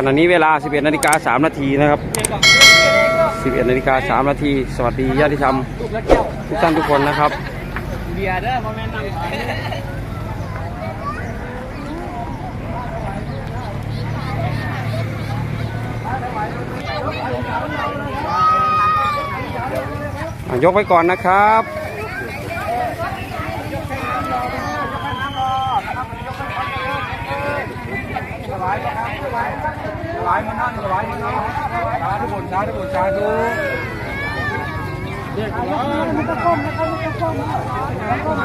ขณะนี้เวลา 11นาฬิกา3นาทีนะครับ 11นาฬิกา3นาทีสวัสดีญาติธรรมทุกท่านทุกคนนะครับเบียร์เด้อพ่อแม่นั่งอะยกไว้ก่อนนะครับ สบายนะครับสบาย สบายมันนั่งสบายมันนั่งสาธุบุญสาธุบุญสาธุก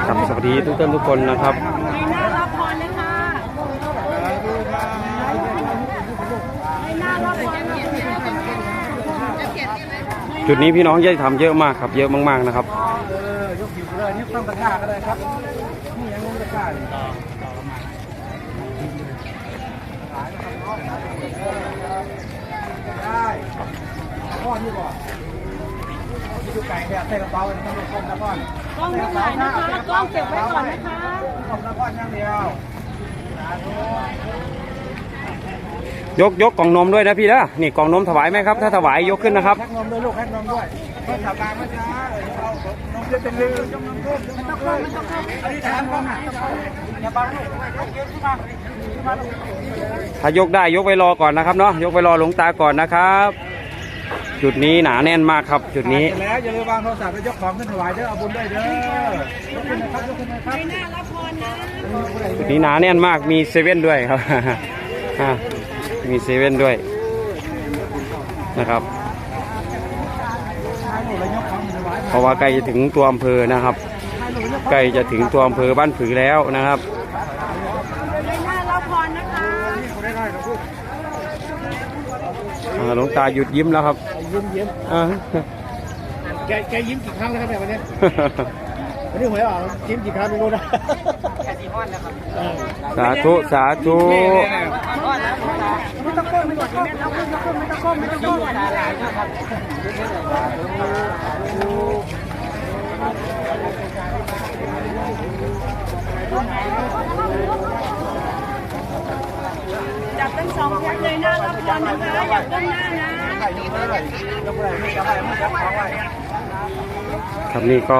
ครับสวัสดีทุกท่านทุกคนนะครับในหน้ารับพรเลยค่ะในหน้ารับพรจุดนี้พี่น้องญาติธรรมเยอะมากครับ เยอะมากๆนะครับยกผิวเลยนี่ต้องตะกร้าก็ได้ครับนี่ยังงงตะกร้าอยู่ ได้พ่อนี่ก่อนนี่ดูไก่แบบใส่กระเป๋าอันนี้ต้องต้มนะพ่อนกล้องไม่ถ่ายนะคะกล้องเก็บไว้ก่อนนะคะต้มนะพ่อนอย่างเดียวยกยกกล่องนมด้วยนะพี่นะนี่กล่องนมถวายไหมครับ ถ้าถวายยกขึ้นนะครับแพ็กนมด้วยลูกแพ็กนมด้วยเพื่อสาบานเมื่อเช้าเอานมจะเป็นลือยกนมเพิ่มนมเพิ่มอันนี้ทานก่อนนะอย่าบังลูกยกขึ้นมาขึ้นมาก ถ้ายกได้ยกไว้รอก่อนนะครับเนาะยกไว้รอหลวงตาก่อนนะครับ จุดนี้หนาแน่นมากครับ จุดนี้เสร็จแล้วอย่าลืมวางโทรศัพท์แล้วยกของขึ้นถวายเด้อเอาบุญด้วยเด้อยกขึ้นนะครับยกขึ้นนะครับในหน้ารับพรนะจุดนี้หนาแน่นมากมีเซเว่นด้วยครับอะมีเซเว่นด้วยนะครับเพราะว่าใกล้จะถึงตัวอำเภอนะครับใกล้จะถึงตัวอำเภอบ้านผือแล้วนะครับ ในหน้ารับพรนะคะ อ่า หลวงตาหยุดยิ้มแล้วครับยิ้มยิ้มอ่าแกแกยิ้มกี่ครั้งแล้วครับเนี่ยวันนี้วันนี้หวยออกยิ้มกี่ครั้งไม่รู้นะสาธุสาธุไม่ต้องก้มไม่ต้องก้มไม่ต้องก้มไม่ต้องก้มไม่ต้องก้มไม่ต้องก้มจับทั้งสองแพ็คเลยหน้ารับพรนะคะอย่าก้มหน้านะ ครับนี่ก็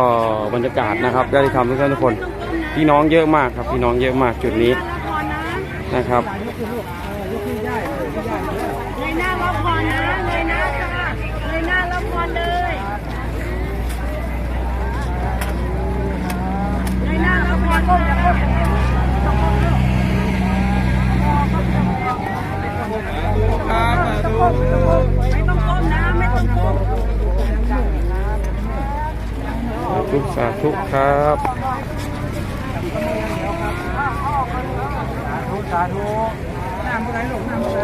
บรรยากาศนะครับได้ทำทุกท่านทุกคนพี่น้องเยอะมากครับพี่น้องเยอะมากจุดนี้นะครับ ธุสาธุครับสาธุน้ำอะไรลูกน้ำอะไร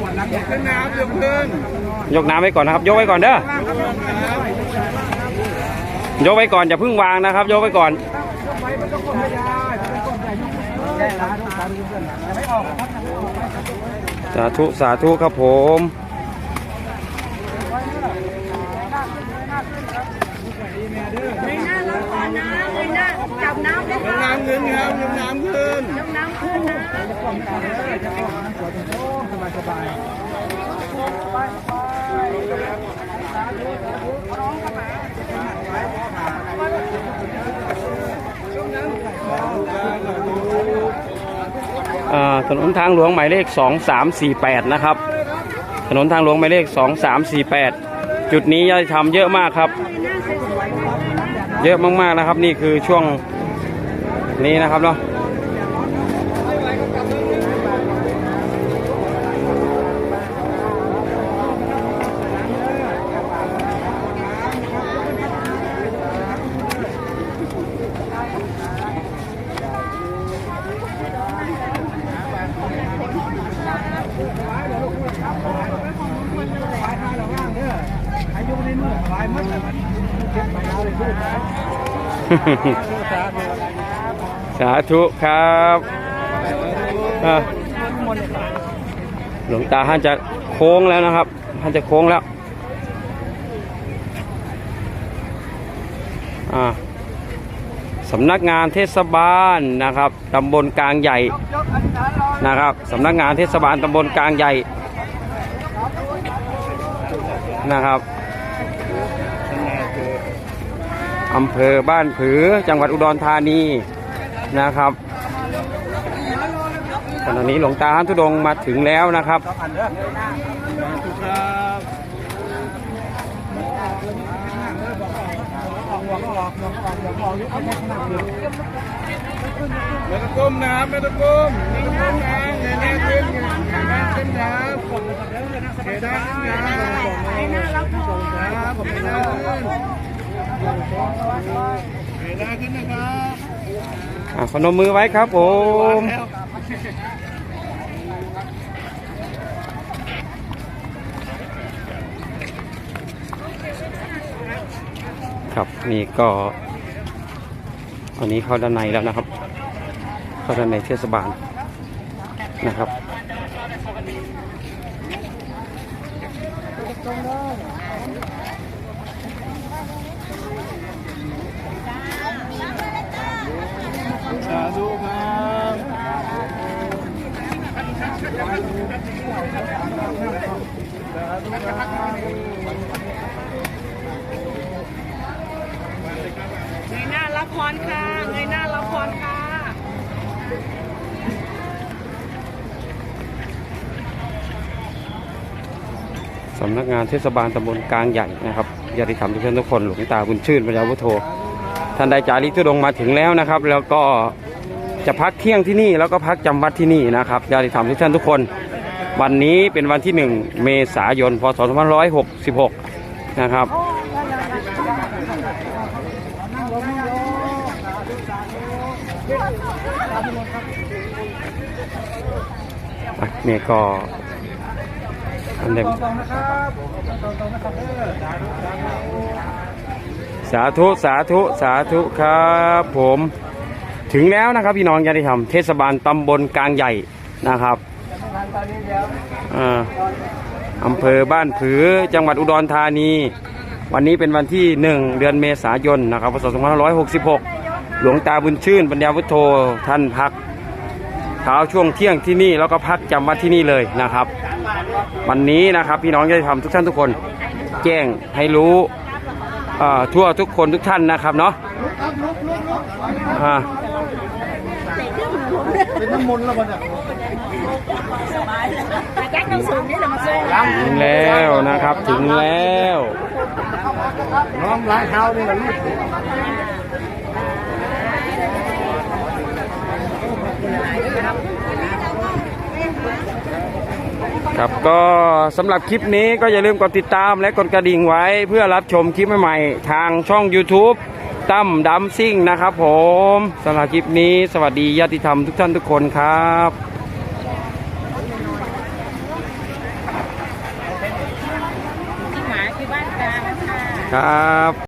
หวานน้ำขึ้นน้ำเดือดขึ้นยกน้ำไว้ก่อนนะครับ ยกไว้ก่อนเด้อยกไว้ก่อนอย่าเพิ่งวางนะครับ ยกไว้ก่อนไปมันต้องก้มไม่ ขึ้นครับน้ำขึ้นยกน้ำขึ้นนะสบายสบายอ่าถนนทางหลวงหมายเลข 2348 นะครับ ถนนทางหลวงหมายเลข 2348 จุดนี้ญาติธรรมเยอะมากครับ เยอะมากๆนะครับ นี่คือช่วง นี้นะครับเนาะอายุในมือสบายมัดแต่มันเก็บไปเอาเลยพูดนะ สาธุครับหลวงตาท่านจะโค้งแล้วนะครับท่านจะโค้งแล้วอ่าสำนักงานเทศบาลนะครับตำบลกลางใหญ่นะครับสำนักงานเทศบาลตำบลกลางใหญ่นะครับอำเภอบ้านผือจังหวัดอุดรธานี นะครับขณะนี้หลวงตาทุดงมาถึงแล้วนะครับอันเด้อถูกครับออกหัวก็ออกออกออกออกออกยุบเอาแม่ขนาดเดียวไม่ต้องก้มนะครับไม่ต้องก้มไม่ต้องก้มนะเงยหน้าขึ้นเงยหน้าขึ้นครับผมเดินเลยนะเงยหน้าขึ้นครับในหน้ารับพรครับผมเงยหน้าขึ้นเงยหน้าขึ้นนะครับ อะพนมมือไว้ครับผมครับนี่ก็อันนี้เข้าด้านในแล้วนะครับ เข้าด้านในเทศบาลนะครับ สาธุครับ สาธุครับในหน้ารับพรค่ะในหน้ารับพรค่ะ สำนักงานเทศบาลตำบลกลางใหญ่นะครับญาติธรรมทุกท่านทุกคนหลวงตาบุญชื่นปัญญาวุฒโธท่านได้จาริกทุดงมาถึงแล้วนะครับ แล้วก็จะพักเที่ยงที่นี่แล้วก็พักจำวัดที่นี่นะครับญาติธรรมทุกท่านทุกคน วันนี้เป็นวันที่ 1 เมษายน พศ 2566 นะครับ นี่ก็อันเดมสาธุ สาธุ สาธุครับผม ถึงแล้วนะครับพี่น้องญาติธรรมเทศบาลตำบลกลางใหญ่นะครับ อำเภอบ้านผือจังหวัดอุดรธานี วันนี้เป็นวันที่ 1 เดือนเมษายนนะครับพศ2566 หลวงตาบุญชื่นปัญญาวุฒโธท่านพักเช้าช่วงเที่ยงที่นี่แล้วก็พักจำวัดที่นี่เลยนะครับ วันนี้นะครับพี่น้องญาติธรรมทุกท่านทุกคน แจ้งให้รู้ทั่วทุกคนทุกท่านนะครับเนาะอ่าเป็นน้ำมนต์แล้วมันอะ ถึงแล้วนะครับ ถึงแล้วน้องล้างเท้านี่แหละลูกครับก็สำหรับคลิปนี้ก็อย่าลืมกดติดตามและกดกระดิ่งไว้เพื่อรับชมคลิปใหม่ๆ ทางช่อง YouTube ตั้มดัมซิ่งนะครับผมสำหรับคลิปนี้สวัสดีญาติธรรมทุกท่านทุกคนครับ ที่หมายคือบ้านกลางนะคะ ครับ